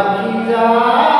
পাখি যা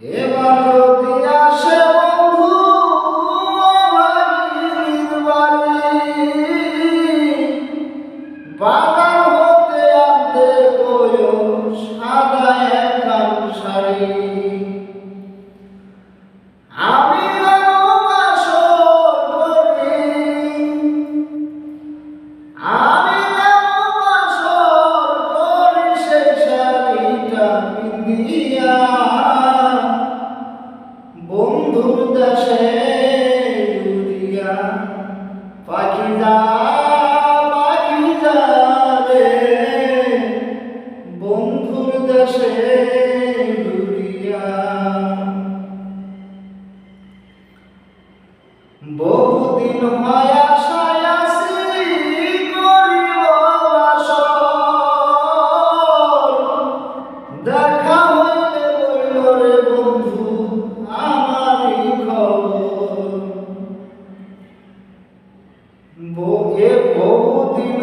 এবার দিয়া বন্ধুর দেশে উড়িয়া পাখি যা পাখি যাবে বন্ধুর দেশে উড়িয়া। বহুদিন হয় আশা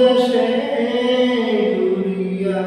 দেশে দুনিয়া।